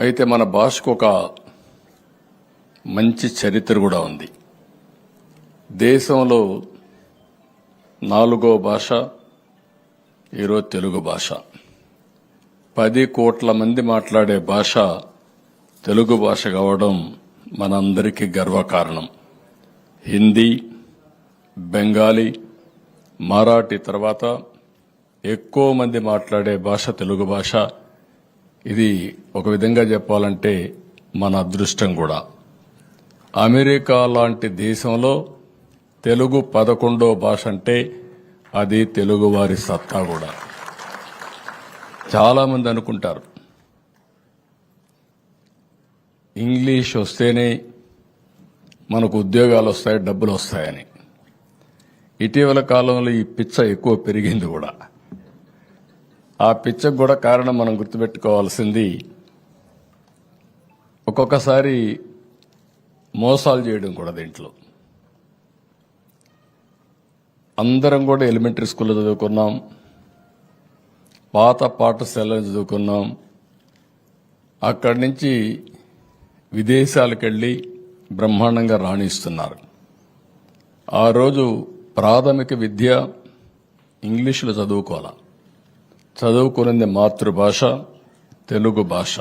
అయితే మన భాషకు ఒక మంచి చరిత్ర కూడా ఉంది. దేశంలో నాలుగో భాష ఈరోజు తెలుగు భాష. పది కోట్ల మంది మాట్లాడే భాష తెలుగు భాష కావడం మనందరికీ గర్వకారణం. హిందీ బెంగాలీ మరాఠీ తర్వాత ఎక్కువ మంది మాట్లాడే భాష తెలుగు భాష. ఇది ఒక విధంగా చెప్పాలంటే మన అదృష్టం కూడా. అమెరికా లాంటి దేశంలో తెలుగు పదకొండో భాష అంటే అది తెలుగువారి సత్తా కూడా. చాలా మంది అనుకుంటారు. ఇంగ్లీష్ వస్తేనే మనకు ఉద్యోగాలు వస్తాయి డబ్బులు వస్తాయని. ఇటీవల కాలంలో ఈ పిచ్చ ఎక్కువ పెరిగింది కూడా. ఆ పిచ్చకు కూడా కారణం మనం గుర్తుపెట్టుకోవాల్సింది ఒక్కొక్కసారి మోసాలు చేయడం కూడా దీంట్లో. అందరం కూడా ఎలిమెంటరీ స్కూల్లో చదువుకున్నాం పాత పాఠశాలలో చదువుకున్నాం అక్కడి నుంచి విదేశాలకు వెళ్ళి బ్రహ్మాండంగా రాణిస్తున్నారు. ఆ రోజు ప్రాథమిక విద్య ఇంగ్లీషులో చదువుకోవాలి? చదువుకున్నది మాతృభాష తెలుగు భాష.